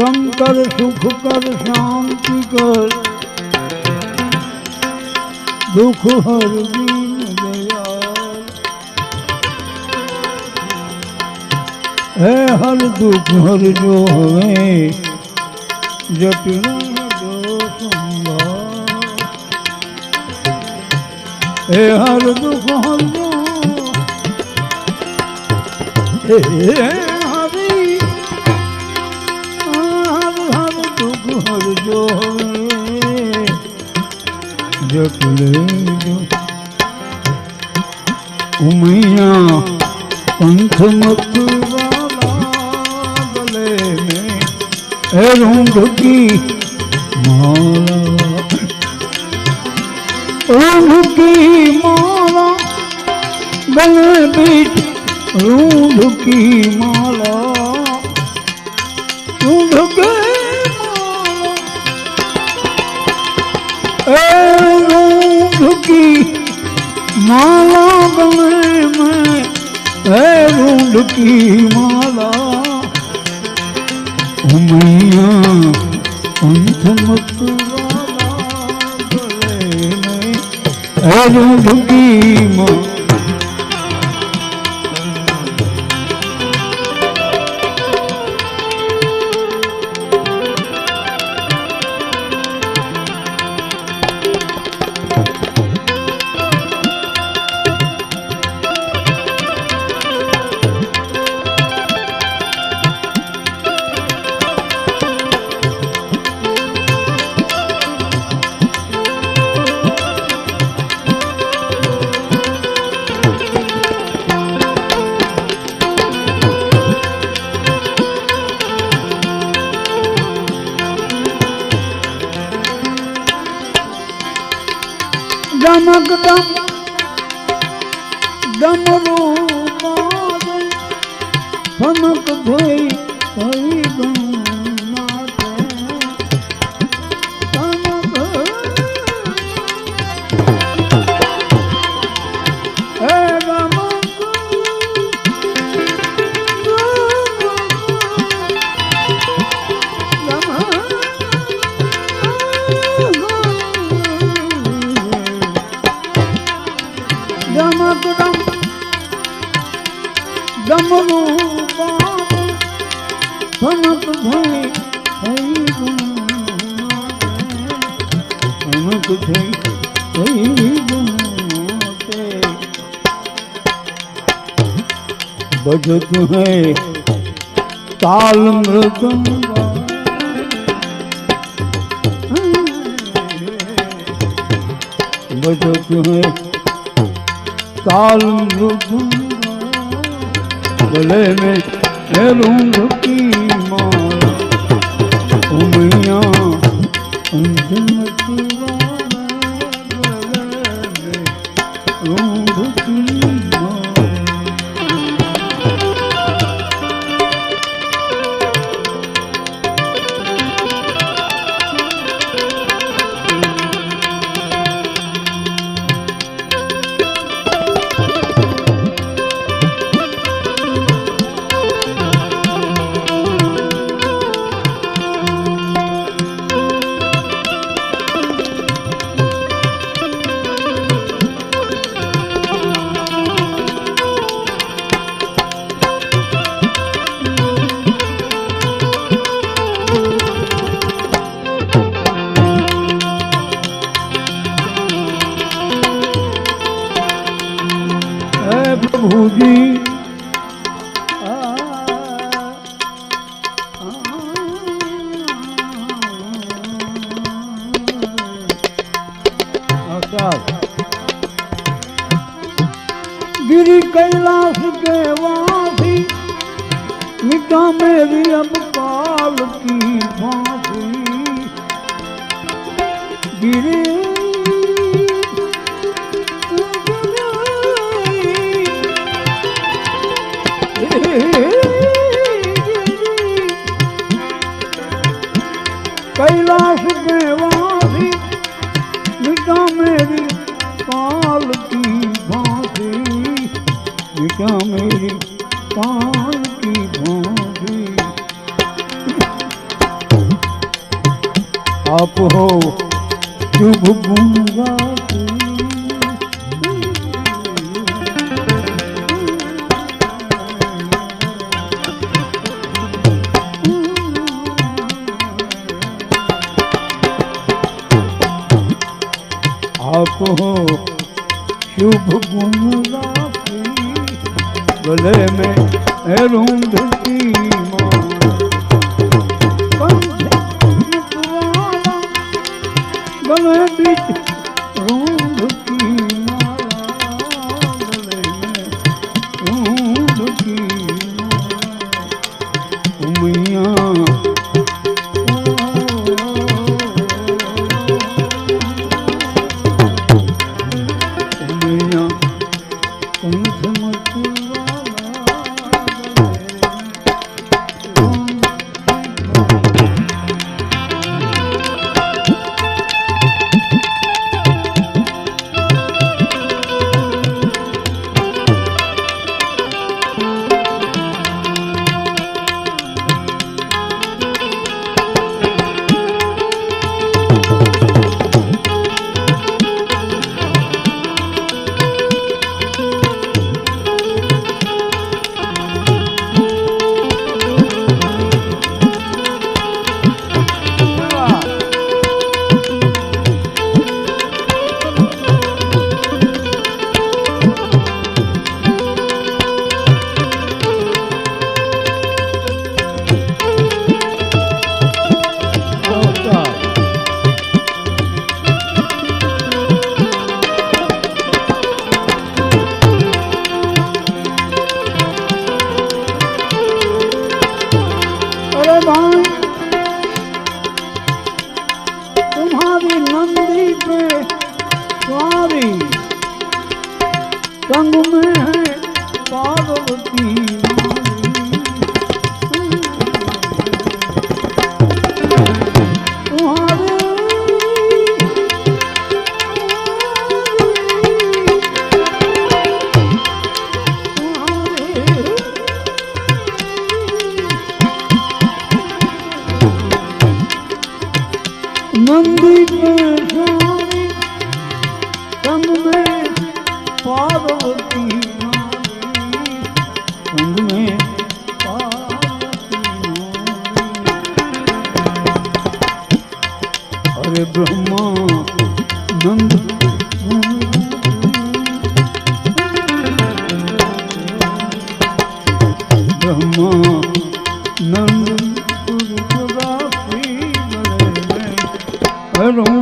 શંકર સુખ કર શાંતિ કર દુઃખ હર હે હર દુઃખ, હર જો હવે જટિલ હે હર દુઃખ, હર જો હે જો જકુલ જો. ઉમૈયા પંથ મકવાલા ભલે મે હે રૂંગ કી માલા રૂંગ કી માલા ભલે બેઠ રૂંગ કી માલા કી માલા ઉમૈયા અંત મતુવાલા ભલે નહીં. માલા ડમક ડમ ડમરું ફનક ભઈ बजत है ताल मृदंग बजत है ताल मृदंग ભલે મેં રૂંગ કી માં. गिरी कैलाश के वासी मिटा मेरी अब काल की फांसी गिरी कैलाश के श्यामे पाल की भांति आप हो शुभ गंगा आप हो शुभ गुण ભલે મેં રૂંધતી ગમે બીજ અંગમાં પાર્વતી બ્રહ્મા નંદ રાખી હરો